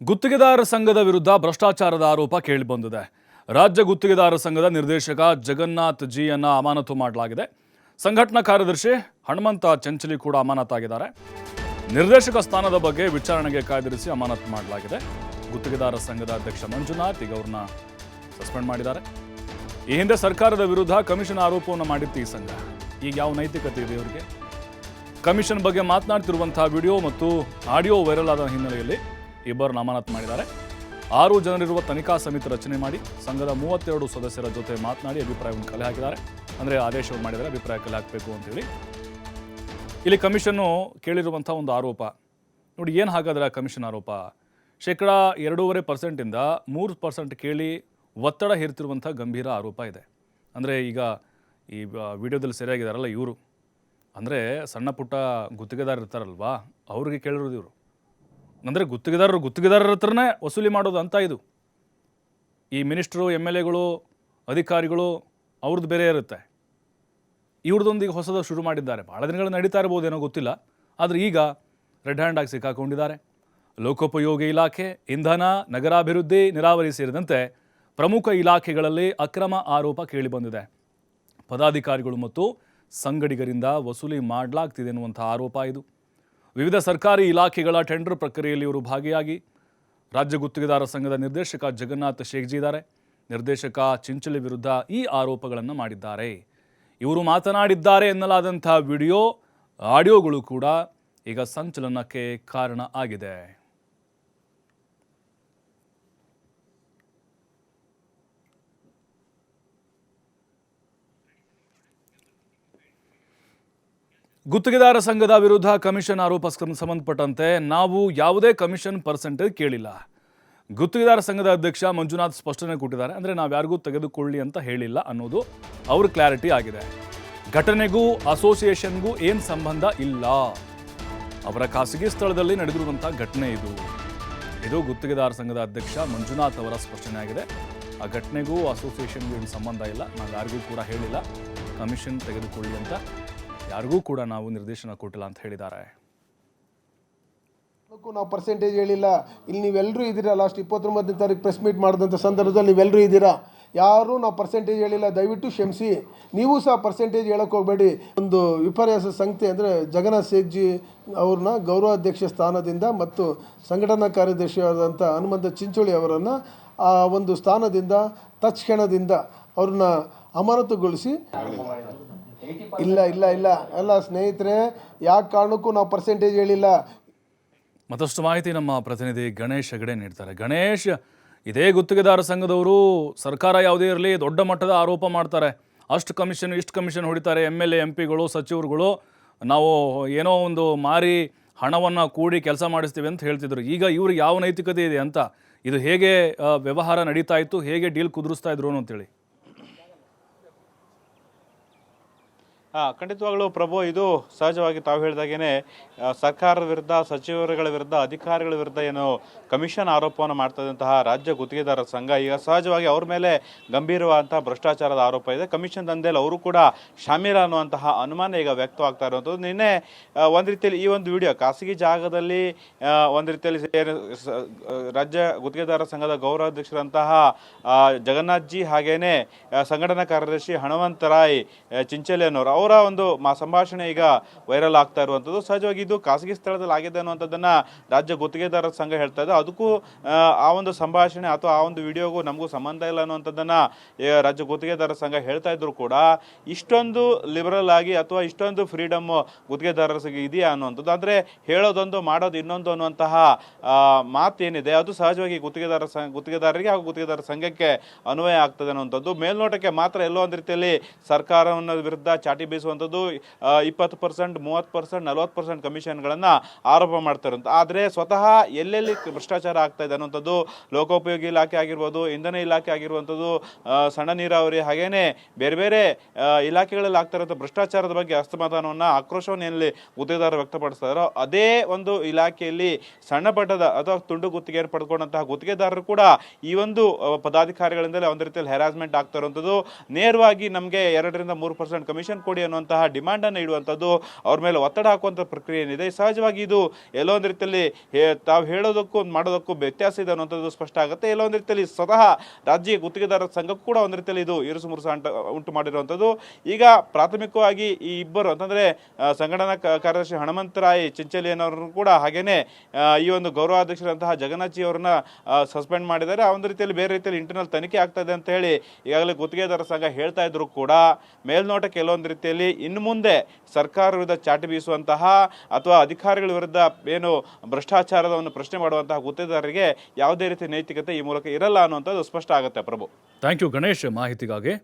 ಗುತ್ತಿಗೆದಾರ ಸಂಘದ ವಿರುದ್ಧ ಭ್ರಷ್ಟಾಚಾರದ ಆರೋಪ ಕೇಳಿಬಂದಿದೆ. ರಾಜ್ಯ ಗುತ್ತಿಗೆದಾರ ಸಂಘದ ನಿರ್ದೇಶಕ ಜಗನ್ನಾಥ್ ಜಿಯನ್ನು ಅಮಾನತು ಮಾಡಲಾಗಿದೆ. ಸಂಘಟನಾ ಕಾರ್ಯದರ್ಶಿ ಹನುಮಂತ ಚಂಚಲಿ ಕೂಡ ಅಮಾನತಾಗಿದ್ದಾರೆ ನಿರ್ದೇಶಕ ಸ್ಥಾನದ ಬಗ್ಗೆ ವಿಚಾರಣೆಗೆ ಕಾಯ್ದಿರಿಸಿ ಅಮಾನತು ಮಾಡಲಾಗಿದೆ. ಗುತ್ತಿಗೆದಾರ ಸಂಘದ ಅಧ್ಯಕ್ಷ ಮಂಜುನಾಥ್ ಈಗ ಅವ್ರನ್ನ ಸಸ್ಪೆಂಡ್ ಮಾಡಿದ್ದಾರೆ. ಈ ಹಿಂದೆ ಸರ್ಕಾರದ ವಿರುದ್ಧ ಕಮಿಷನ್ ಆರೋಪವನ್ನು ಮಾಡಿತ್ತು ಈ ಸಂಘ. ಈಗ ಯಾವ ನೈತಿಕತೆ ಇದೆ ಇವರಿಗೆ? ಕಮಿಷನ್ ಬಗ್ಗೆ ಮಾತನಾಡ್ತಿರುವಂತಹ ವಿಡಿಯೋ ಮತ್ತು ಆಡಿಯೋ ವೈರಲ್ ಆದ ಹಿನ್ನೆಲೆಯಲ್ಲಿ ಇಬ್ಬರನ್ನು ನಾಮನಾಥ್ ಮಾಡಿದ್ದಾರೆ. ಆರು ಜನರಿರುವ ತನಿಖಾ ಸಮಿತಿ ರಚನೆ ಮಾಡಿ ಸಂಘದ ಮೂವತ್ತೆರಡು ಸದಸ್ಯರ ಜೊತೆ ಮಾತನಾಡಿ ಅಭಿಪ್ರಾಯವನ್ನು ಕಲೆ ಹಾಕಿದ್ದಾರೆ. ಅಂದರೆ ಆದೇಶವನ್ನು ಮಾಡಿದರೆ ಅಭಿಪ್ರಾಯ ಕಲೆ ಹಾಕಬೇಕು ಅಂತೇಳಿ ಇಲ್ಲಿ ಕಮಿಷನ್ನು ಕೇಳಿರುವಂಥ ಒಂದು ಆರೋಪ. ನೋಡಿ, ಏನು ಹಾಗಾದರೆ ಕಮಿಷನ್ ಆರೋಪ? ಶೇಕಡ ಎರಡೂವರೆ ಪರ್ಸೆಂಟಿಂದ ಮೂರು ಪರ್ಸೆಂಟ್ ಕೇಳಿ ಒತ್ತಡ ಹೇರ್ತಿರುವಂಥ ಗಂಭೀರ ಆರೋಪ ಇದೆ. ಅಂದರೆ ಈಗ ಈ ವಿಡಿಯೋದಲ್ಲಿ ಸರಿಯಾಗಿದ್ದಾರಲ್ಲ ಇವರು. ಅಂದರೆ ಸಣ್ಣ ಪುಟ್ಟ ಗುತ್ತಿಗೆದಾರ ಇರ್ತಾರಲ್ವಾ, ಅವ್ರಿಗೆ ಕೇಳಿರೋದು ಇವರು. ಅಂದರೆ ಗುತ್ತಿಗೆದಾರರು ಗುತ್ತಿಗೆದಾರರ ಹತ್ರನೇ ವಸೂಲಿ ಮಾಡೋದು ಅಂತ ಇದು. ಈ ಮಿನಿಸ್ಟ್ರು ಎಂ ಎಲ್ ಎಗಳು, ಅಧಿಕಾರಿಗಳು ಅವ್ರದ್ದು ಬೇರೆ ಇರುತ್ತೆ. ಇವ್ರದ್ದೊಂದಿಗೆ ಹೊಸದ ಶುರು ಮಾಡಿದ್ದಾರೆ. ಭಾಳ ದಿನಗಳು ನಡೀತಾ ಇರ್ಬೋದೇನೋ ಗೊತ್ತಿಲ್ಲ. ಆದರೆ ಈಗ ರೆಡ್ ಹ್ಯಾಂಡ್ ಆಗಿ ಸಿಕ್ಕಾಕೊಂಡಿದ್ದಾರೆ. ಲೋಕೋಪಯೋಗಿ ಇಲಾಖೆ, ಇಂಧನ, ನಗರಾಭಿವೃದ್ಧಿ ನೀರಾವರಿ ಸೇರಿದಂತೆ ಪ್ರಮುಖ ಇಲಾಖೆಗಳಲ್ಲಿ ಅಕ್ರಮ ಆರೋಪ ಕೇಳಿಬಂದಿದೆ ಪದಾಧಿಕಾರಿಗಳು ಮತ್ತು ಸಂಗಡಿಗರಿಂದ ವಸೂಲಿ ಮಾಡಲಾಗ್ತಿದೆ ಎನ್ನುವಂಥ ಆರೋಪ ಇದು. ವಿವಿಧ ಸರ್ಕಾರಿ ಇಲಾಖೆಗಳ ಟೆಂಡರ್ ಪ್ರಕ್ರಿಯೆಯಲ್ಲಿ ಇವರು ಭಾಗಿಯಾಗಿ ರಾಜ್ಯ ಗುತ್ತಿಗೆದಾರ ಸಂಘದ ನಿರ್ದೇಶಕ ಜಗನ್ನಾಥ್ ಶೇಖ್ಜಿ ಇದ್ದಾರೆ. ನಿರ್ದೇಶಕ ಚಿಂಚಲಿ ವಿರುದ್ಧ ಈ ಆರೋಪಗಳನ್ನು ಮಾಡಿದ್ದಾರೆ. ಇವರು ಮಾತನಾಡಿದ್ದಾರೆ ಎನ್ನಲಾದಂಥ ವಿಡಿಯೋ, ಆಡಿಯೋಗಳು ಕೂಡ ಈಗ ಸಂಚಲನಕ್ಕೆ ಕಾರಣ ಆಗಿದೆ. ಗುತ್ತಿಗೆದಾರ ಸಂಘದ ವಿರುದ್ಧ ಕಮಿಷನ್ ಆರೋಪ ಸಂಬಂಧಪಟ್ಟಂತೆ ನಾವು ಯಾವುದೇ ಕಮಿಷನ್ ಪರ್ಸೆಂಟೇಜ್ ಕೇಳಿಲ್ಲ. ಗುತ್ತಿಗೆದಾರ ಸಂಘದ ಅಧ್ಯಕ್ಷ ಮಂಜುನಾಥ್ ಸ್ಪಷ್ಟನೆ ಕೊಟ್ಟಿದ್ದಾರೆ. ಅಂದರೆ ನಾವು ಯಾರಿಗೂ ತೆಗೆದುಕೊಳ್ಳಿ ಅಂತ ಹೇಳಿಲ್ಲ ಅನ್ನೋದು ಅವ್ರ ಕ್ಲಾರಿಟಿ ಆಗಿದೆ. ಘಟನೆಗೂ ಅಸೋಸಿಯೇಷನ್ಗೂ ಏನು ಸಂಬಂಧ ಇಲ್ಲ. ಅವರ ಖಾಸಗಿ ಸ್ಥಳದಲ್ಲಿ ನಡೆದಿರುವಂಥ ಘಟನೆ ಇದು. ಇದು ಗುತ್ತಿಗೆದಾರ ಸಂಘದ ಅಧ್ಯಕ್ಷ ಮಂಜುನಾಥ್ ಅವರ ಸ್ಪಷ್ಟನೆ ಆಗಿದೆ. ಆ ಘಟನೆಗೂ ಅಸೋಸಿಯೇಷನ್ಗೂ ಏನು ಸಂಬಂಧ ಇಲ್ಲ. ನಾವು ಯಾರಿಗೂ ಕೂಡ ಹೇಳಿಲ್ಲ. ಕಮಿಷನ್ ತೆಗೆದುಕೊಳ್ಳಿ ಅಂತ ಯಾರಿಗೂ ಕೂಡ ನಾವು ನಿರ್ದೇಶನ ಕೊಟ್ಟಿಲ್ಲ ಅಂತ ಹೇಳಿದ್ದಾರೆ. ನಾವು ಪರ್ಸೆಂಟೇಜ್ ಹೇಳಿಲ್ಲ. ಇಲ್ಲಿ ನೀವೆಲ್ಲರೂ ಇದ್ದೀರಾ? ಲಾಸ್ಟ್ ಇಪ್ಪತ್ತೊಂಬತ್ತನೇ ತಾರೀಕು ಪ್ರೆಸ್ ಮೀಟ್ ಮಾಡಿದಂಥ ಸಂದರ್ಭದಲ್ಲಿ ನೀವೆಲ್ಲರೂ ಇದ್ದೀರಾ? ಯಾರೂ ನಾವು ಪರ್ಸೆಂಟೇಜ್ ಹೇಳಿಲ್ಲ. ದಯವಿಟ್ಟು ಕ್ಷಮಿಸಿ. ನೀವು ಸಹ ಪರ್ಸೆಂಟೇಜ್ ಹೇಳಕ್ಕೆ ಹೋಗಬೇಡಿ. ಒಂದು ವಿಪರ್ಯಾಸ ಸಂಸ್ಥೆ ಅಂದರೆ ಜಗನ್ನಾಥ್ ಸೇಜ್ಜಿ ಅವ್ರನ್ನ ಗೌರವಾಧ್ಯಕ್ಷ ಸ್ಥಾನದಿಂದ ಮತ್ತು ಸಂಘಟನಾ ಕಾರ್ಯದರ್ಶಿಯಾದಂಥ ಹನುಮಂತ ಚಿಂಚೋಳಿ ಅವರನ್ನು ಆ ಒಂದು ಸ್ಥಾನದಿಂದ, ತತ್ಕ್ಷಣದಿಂದ ಅವ್ರನ್ನ ಅಮಾನತುಗೊಳಿಸಿ ಇಲ್ಲ ಇಲ್ಲ ಇಲ್ಲ. ಎಲ್ಲ ಸ್ನೇಹಿತರೆ ಯಾಕೆ ಕಾರಣಕ್ಕೂ ನಾವು ಪರ್ಸೆಂಟೇಜ್ ಹೇಳಿಲ್ಲ. ಮತ್ತಷ್ಟು ಮಾಹಿತಿ ನಮ್ಮ ಪ್ರತಿನಿಧಿ ಗಣೇಶ್ ಹೆಗಡೆ ನೀಡ್ತಾರೆ. ಗಣೇಶ್ ಇದೇ ಗುತ್ತಿಗೆದಾರ ಸಂಘದವರು ಸರ್ಕಾರ ಯಾವುದೇ ಇರಲಿ ದೊಡ್ಡ ಮಟ್ಟದ ಆರೋಪ ಮಾಡ್ತಾರೆ. ಅಷ್ಟು ಕಮಿಷನ್ ಇಷ್ಟು ಕಮಿಷನ್ ಹೊಡಿತಾರೆ. ಎಂ ಎಲ್ ಎ ಎಂ ಪಿಗಳು ಸಚಿವರುಗಳು. ನಾವು ಏನೋ ಒಂದು ಮಾರಿ ಹಣವನ್ನು ಕೂಡಿ ಕೆಲಸ ಮಾಡಿಸ್ತೀವಿ ಅಂತ ಹೇಳ್ತಿದ್ರು. ಈಗ ಇವ್ರಿಗೆ ಯಾವ ನೈತಿಕತೆ ಇದೆ ಅಂತ ಇದು ಹೇಗೆ ವ್ಯವಹಾರ ನಡೀತಾ ಇತ್ತು ಹೇಗೆ ಡೀಲ್ ಕುದುರಿಸ್ತಾ ಇದ್ರು ಅಂತೇಳಿ ಖಂಡಿತವಾಗ್ಲೂ ಪ್ರಭು ಇದು ಸಹಜವಾಗಿ ತಾವು ಹೇಳಿದಾಗೇನೆ ಸರ್ಕಾರದ ವಿರುದ್ಧ ಸಚಿವರುಗಳ ವಿರುದ್ಧ ಅಧಿಕಾರಿಗಳ ವಿರುದ್ಧ ಏನು ಕಮಿಷನ್ ಆರೋಪವನ್ನು ಮಾಡ್ತಾ ರಾಜ್ಯ ಗುತ್ತಿಗೆದಾರರ ಸಂಘ. ಈಗ ಸಹಜವಾಗಿ ಅವ್ರ ಮೇಲೆ ಗಂಭೀರವಾದಂತಹ ಭ್ರಷ್ಟಾಚಾರದ ಆರೋಪ ಇದೆ. ಕಮಿಷನ್ ದಂಧೆಯಲ್ಲಿ ಅವರು ಕೂಡ ಶಾಮೀಲ ಅನ್ನುವಂತಹ ಅನುಮಾನ ಈಗ ವ್ಯಕ್ತವಾಗ್ತಾ ಇರುವಂಥದ್ದು. ನಿನ್ನೆ ಒಂದು ರೀತಿಯಲ್ಲಿ ಈ ಒಂದು ವಿಡಿಯೋ ಖಾಸಗಿ ಜಾಗದಲ್ಲಿ ಒಂದು ರೀತಿಯಲ್ಲಿ ರಾಜ್ಯ ಗುತ್ತಿಗೆದಾರ ಸಂಘದ ಗೌರವಾಧ್ಯಕ್ಷರಂತಹ ಜಗನ್ನಾಥ್ ಜಿ ಹಾಗೇನೆ ಸಂಘಟನಾ ಕಾರ್ಯದರ್ಶಿ ಹಣವಂತರಾಯ್ ಆ, ಚಿಂಚಲಿ ಅನ್ನೋರು ಅವರ ಒಂದು ಮಾ ಸಂಭಾಷಣೆ ಈಗ ವೈರಲ್ ಆಗ್ತಾ ಇರುವಂಥದ್ದು ಸಹಜವಾಗಿ ಇದು ಖಾಸಗಿ ಸ್ಥಳದಲ್ಲಿ ಆಗಿದೆ ಅನ್ನುವಂಥದ್ದನ್ನು ರಾಜ್ಯ ಗುತ್ತಿಗೆದಾರರ ಸಂಘ ಹೇಳ್ತಾ ಇದೆ. ಅದಕ್ಕೂ ಆ, ಒಂದು ಸಂಭಾಷಣೆ ಅಥವಾ ಆ ಒಂದು ವಿಡಿಯೋಗೂ ನಮಗೂ ಸಂಬಂಧ ಇಲ್ಲ ಅನ್ನುವಂಥದ್ದನ್ನು ರಾಜ್ಯ ಗುತ್ತಿಗೆದಾರರ ಸಂಘ ಹೇಳ್ತಾ ಇದ್ರು ಕೂಡ ಇಷ್ಟೊಂದು ಲಿಬರಲ್ ಆಗಿ ಅಥವಾ ಇಷ್ಟೊಂದು ಫ್ರೀಡಮ್ ಗುತ್ತಿಗೆದಾರರ ಸಂಘ ಇದೆಯಾ ಅನ್ನುವಂಥದ್ದು. ಆದರೆ ಹೇಳೋದೊಂದು ಮಾಡೋದು ಇನ್ನೊಂದು ಅನ್ನುವಂತಹ ಮಾತು ಮಾತೇನಿದೆ. ಅದು ಸಹಜವಾಗಿ ಗುತ್ತಿಗೆದಾರ ಸಂಘ ಗುತ್ತಿಗೆದಾರರಿಗೆ ಹಾಗೂ ಗುತ್ತಿಗೆದಾರ ಸಂಘಕ್ಕೆ ಅನ್ವಯ ಆಗ್ತದೆ ಅನ್ನುವಂಥದ್ದು. ಮೇಲ್ನೋಟಕ್ಕೆ ಮಾತ್ರ ಎಲ್ಲೋ ಒಂದು ರೀತಿಯಲ್ಲಿ ಸರ್ಕಾರವನ್ನು ವಿರುದ್ಧ ಚಾಟಿ ಬೀಸುವಂಥದ್ದು ಇಪ್ಪತ್ತು ಪರ್ಸೆಂಟ್, ಮೂವತ್ತು ಪರ್ಸೆಂಟ್, ನಲವತ್ತು ಪರ್ಸೆಂಟ್ ಕಮಿಷನ್ಗಳನ್ನು ಆರೋಪ ಮಾಡ್ತಾ ಇರುವಂಥ ಆದರೆ ಸ್ವತಃ ಎಲ್ಲೆಲ್ಲಿ ಭ್ರಷ್ಟಾಚಾರ ಆಗ್ತಾ ಇದೆ ಅನ್ನೋಂಥದ್ದು ಲೋಕೋಪಯೋಗಿ ಇಲಾಖೆ ಆಗಿರ್ಬೋದು, ಇಂಧನ ಇಲಾಖೆ ಆಗಿರುವಂಥದ್ದು ಸಣ್ಣ ನೀರಾವರಿ ಹಾಗೇನೆ ಬೇರೆ ಬೇರೆ ಇಲಾಖೆಗಳಲ್ಲಿ ಆಗ್ತಾ ಭ್ರಷ್ಟಾಚಾರದ ಬಗ್ಗೆ ಅಸಮಾಧಾನವನ್ನು, ಆಕ್ರೋಶವನ್ನು ಎಲ್ಲಿ ಗುತ್ತಿಗೆದಾರರು ವ್ಯಕ್ತಪಡಿಸ್ತಾರೋ ಅದೇ ಒಂದು ಇಲಾಖೆಯಲ್ಲಿ ಸಣ್ಣ ಪಟ್ಟದ ಅಥವಾ ತುಂಡು ಗುತ್ತಿಗೆಯನ್ನು ಪಡೆದುಕೊಂಡಂತಹ ಗುತ್ತಿಗೆದಾರರು ಕೂಡ ಈ ಒಂದು ಪದಾಧಿಕಾರಿಗಳಿಂದಲೇ ಒಂದು ರೀತಿಯಲ್ಲಿ ಹೆರಾಸ್ಮೆಂಟ್ ಆಗ್ತಾ ಇರುವಂಥದ್ದು. ನೇರವಾಗಿ ನಮಗೆ ಎರಡರಿಂದ ಮೂರು ಪರ್ಸೆಂಟ್ ಕಮಿಷನ್ ಕೊಡಿ ಕೊಡಿ ಅನ್ನುವಂತಹ ಡಿಮ್ಯಾಂಡನ್ನು ಇಡುವಂಥದ್ದು ಅವ್ರ ಮೇಲೆ ಒತ್ತಡ ಹಾಕುವಂಥ ಪ್ರಕ್ರಿಯೆ ಏನಿದೆ. ಸಹಜವಾಗಿ ಇದು ಎಲ್ಲೋ ಒಂದು ರೀತಿಯಲ್ಲಿ ತಾವು ಹೇಳೋದಕ್ಕೂ ಮಾಡೋದಕ್ಕೂ ವ್ಯತ್ಯಾಸ ಇದೆ ಅನ್ನುವಂಥದ್ದು ಸ್ಪಷ್ಟ ಆಗುತ್ತೆ. ಎಲ್ಲೋ ಒಂದು ರೀತಿಯಲ್ಲಿ ಸ್ವತಃ ರಾಜ್ಯ ಗುತ್ತಿಗೆದಾರರ ಸಂಘಕ್ಕೂ ಕೂಡ ಒಂದು ರೀತಿಯಲ್ಲಿ ಇದು ಇರುಸು ಮುರುಸು ಅಂಟ ಉಂಟು ಮಾಡಿರುವಂಥದ್ದು. ಈಗ ಪ್ರಾಥಮಿಕವಾಗಿ ಈ ಇಬ್ಬರು ಅಂತಂದರೆ ಸಂಘಟನಾ ಕಾರ್ಯದರ್ಶಿ ಹನುಮಂತರಾಯ್ ಚಿಂಚಲಿಯನ್ನವ್ರನ್ನು ಕೂಡ ಹಾಗೇನೆ ಈ ಒಂದು ಗೌರವಾಧ್ಯಕ್ಷರಂತಹ ಜಗನ್ನಾಥಿ ಅವರನ್ನ ಸಸ್ಪೆಂಡ್ ಮಾಡಿದ್ದಾರೆ. ಆ ಒಂದು ರೀತಿಯಲ್ಲಿ ಬೇರೆ ರೀತಿಯಲ್ಲಿ ಇಂಟರ್ನಲ್ ತನಿಖೆ ಆಗ್ತಾ ಇದೆ ಅಂತ ಹೇಳಿ ಈಗಾಗಲೇ ಗುತ್ತಿಗೆದಾರ ಸಂಘ ಹೇಳ್ತಾ ಇದ್ರು ಕೂಡ ಮೇಲ್ನೋಟ ಕೆಲವೊಂದು ರೀತಿಯಲ್ಲಿ ಇನ್ನು ಮುಂದೆ ಸರ್ಕಾರ ವಿರುದ್ಧ ಚಾಟಿ ಬೀಸುವಂತಹ ಅಥವಾ ಅಧಿಕಾರಿಗಳ ವಿರುದ್ಧ ಏನು ಭ್ರಷ್ಟಾಚಾರವನ್ನು ಪ್ರಶ್ನೆ ಮಾಡುವಂತಹ ಗುತ್ತಿದಾರರಿಗೆ ಯಾವುದೇ ರೀತಿ ನೈತಿಕತೆ ಈ ಮೂಲಕ ಇರಲ್ಲ ಅನ್ನುವಂಥದ್ದು ಸ್ಪಷ್ಟ ಆಗುತ್ತೆ ಪ್ರಭು. Thank you Ganesh. ಮಾಹಿತಿಗಾಗಿ